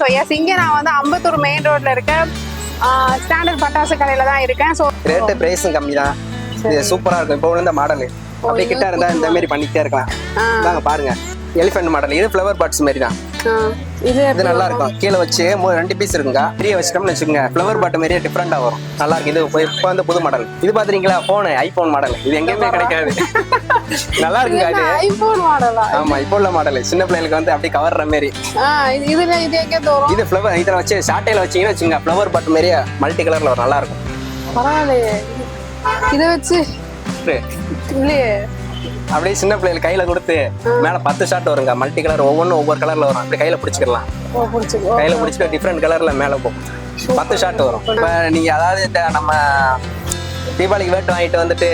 So S இங்கே நான் வந்து அம்பத்தூர் மெயின் ரோட்ல இருக்க ஸ்டாண்டர்ட் பட்டாசு கடையில தான் இருக்கேன். ஸோ ரேட்டு பிரைஸும் கம்மி தான் இது சூப்பரா இருக்கும். இப்போ இந்த மாடல் அப்படியே கிட்ட இருந்தா இந்த மாதிரி பண்ணிக்கிட்டே இருக்கலாம். வாங்க பாருங்க. எலிஃபென்ட் மாடல் இது ஃப்ளவர் பாட்ஸ் மாதிரி தான் இது இது நல்லா இருக்கும் கீழே வச்சு ரெண்டு பீஸ் இருக்குங்க. பெரிய வச்சிட்டோம்னு வச்சுக்கோங்க. ஃப்ளவர் பாட்டு மாதிரியே டிஃப்ரெண்டா வரும். நல்லா இருக்கு இது இப்போ வந்து புது மாடல் இது பாத்துறீங்களா போனு ஐபோன் மாடல் இது எங்கேயுமே கிடைக்காது. நல்லா இருக்குங்க ஐபோன் மாடலா ஆமா இப்போ உள்ள மாடல் சின்ன பிள்ளைகளுக்கு வந்து அப்படியே கவர்ற மாதிரி இதுல இது எங்க இது ஃப்ளவர் இதில் வச்சு ஷாட்டையில வச்சீங்கன்னா வச்சுங்க ஃப்ளவர் பாட்டு மாதிரியே மல்டி கலர்ல வரும். நல்லா இருக்கும் பரவாயில்லையே. இதை வச்சு இல்லையே. அப்படியே சின்ன பிள்ளைகள் கையில கொடுத்து மேல பத்து ஷாட் வருங்க. மல்டி கலர் ஒவ்வொன்றும் ஒவ்வொரு கலர்ல வரும். அப்படி கையில பிடிச்சிக்கலாம். கையில பிடிச்சிட்டு டிஃப்ரெண்ட் கலர்ல மேல போகும் பத்து ஷாட் வரும். இப்ப நீங்க அதாவது நம்ம தீபாவளிக்கு வேட்டு வாங்கிட்டு வந்துட்டு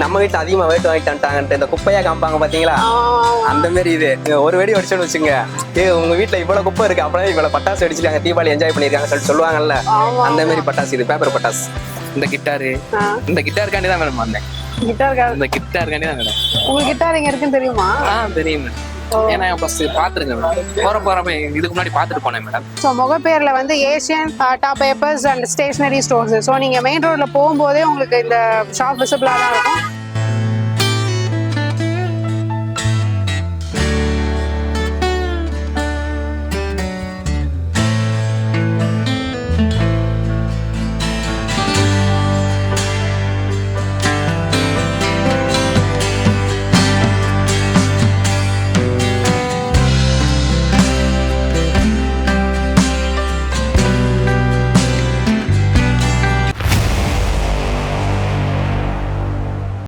நம்ம வீட்டுல அதிகமா வேட்டு வாங்கிட்டு வந்துட்டாங்கன்ட்டு இந்த குப்பையா காமிப்பாங்க பாத்தீங்களா? அந்த மாதிரி இது. ஒரு வெடி அடிச்சோன்னு வச்சுங்க ஏ உங்க வீட்டுல இவ்வளவு குப்பை இருக்கு. அப்புறம் இவ்வளவு பட்டாசு அடிச்சிருக்காங்க தீபாவளி என்ஜாய் பண்ணிருக்காங்க சொல்லி சொல்லுவாங்கல்ல. அந்த மாதிரி பட்டாசு இது பேப்பர் பட்டாசு. இந்த கிட்டாரு இந்த கிட்டாருக்காண்டி தான் மேடம் வந்தேன். கிட்டார் இந்த கிட்டாருக்காண்டி தான் மேடம் உங்க கிட்டார் எங்க இருக்குன்னு தெரியுமா? ஆ தெரியும். மேடம் ஏன்னா ஃபர்ஸ்ட் பாத்துருக்கேன் மேடம். போற போறப்ப இதுக்கு முன்னாடி பாத்துட்டு போனேன் மேடம். ஸோ முகப்பேர்ல வந்து Asian top papers and stationery stores so நீங்க மெயின் ரோட்ல போகும்போதே உங்களுக்கு இந்த ஷாப் விசிபிளா தான் இருக்கும்.